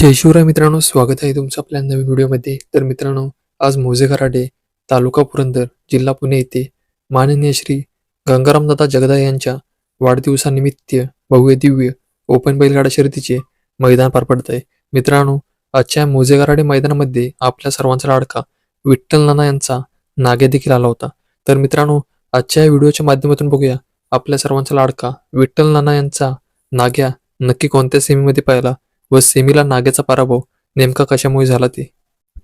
जय शिवराय मित्रांनो स्वागत आहे तुमचं आपल्या नवीन व्हिडिओमध्ये. तर मित्रांनो आज मोजे घराडे तालुका पुरंदर जिल्हा पुणे येथे माननीय श्री गंगारामदादा जगदा यांच्या वाढदिवसानिमित्त भव्य दिव्य ओपन बैलगाडा शर्यतीचे मैदान पार पडत आहे मित्रांनो आजच्या मोजे कराडे मैदानामध्ये आपल्या सर्वांचा लाडका विठ्ठल नाना यांचा नागे देखील आला होता. तर मित्रांनो आजच्या व्हिडिओच्या माध्यमातून बघूया आपल्या सर्वांचा लाडका विठ्ठल नाना यांचा नाग्या नक्की कोणत्या सेमीमध्ये पाहिला व सेमीला नाग्याचा पराभव नेमका कशामुळे झाला ते?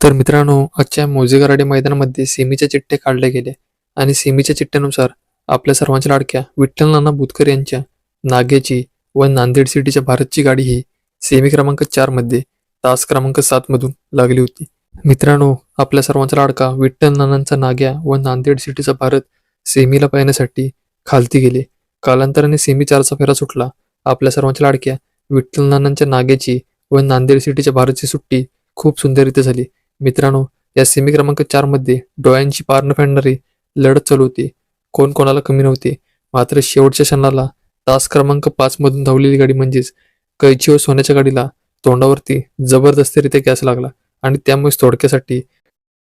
तर मित्रांनो आजच्या मोजेगराडे मैदानामध्ये सेमीच्या चिठ्ठे काढले गेले आणि सेमीच्या चिठ्ठ्यानुसार आपल्या सर्वांच्या लाडक्या विठ्ठल नाना बुतकर यांच्या नागेची व नांदेड सिटीच्या भारतची गाडी ही सेमी क्रमांक चारमध्ये तास क्रमांक सात मधून लागली होती. मित्रांनो आपल्या सर्वांचा लाडका विठ्ठल नानांचा नाग्या व नांदेड सिटीचा भारत सेमीला पाहण्यासाठी खालती गेले. कालांतराने सेमी चारचा फेरा सुटला. आपल्या सर्वांच्या लाडक्या विठ्ठल नानांच्या नाग्याची व नांदेड सिटीच्या भारतची सुट्टी खूप सुंदररीत्या झाली. मित्रांनो या सेमी क्रमांक चारमध्ये डोळ्यांची पार न फेडणारी लढत चालू होती. कोण कोणाला कमी नव्हते. मात्र शेवटच्या क्षणाला तास क्रमांक पाचमधून धावलेली गाडी म्हणजेच कैची व सोन्याच्या गाडीला तोंडावरती जबरदस्तीरित्या गॅस लागला आणि त्यामुळे थोडक्यासाठी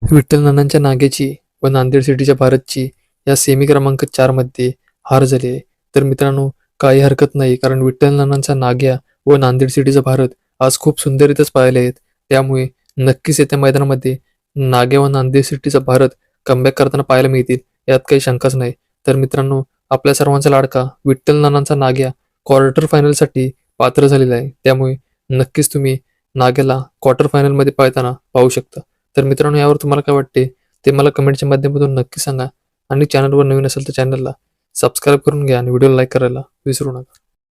विठ्ठल नानांच्या व नांदेड सिटीच्या भारतची या सेमी क्रमांक चारमध्ये हार झाली आहे. तर मित्रांनो काही हरकत नाही कारण विठ्ठल नानांचा नाग्या व नांदेड सिटीचा भारत आज खूप सुंदरीतच पाहिले आहेत त्यामुळे नक्कीच येत्या मैदानामध्ये नागे व नांदेड सिटीचा भारत कमबॅक करताना पाहायला मिळतील यात काही शंकाच नाही. तर मित्रांनो आपल्या सर्वांचा लाडका विठ्ठल नानांचा नाग्या क्वार्टर फायनलसाठी पात्र झालेला आहे. त्यामुळे नक्कीच तुम्ही नाग्याला क्वार्टर फायनलमध्ये पाहताना पाहू शकता. तर मित्रांनो यावर तुम्हाला काय वाटते ते मला कमेंटच्या माध्यमातून नक्की सांगा. आणि चॅनलवर नवीन असेल तर चॅनलला सबस्क्राईब करून घ्या आणि व्हिडिओ लाईक करायला विसरू नका.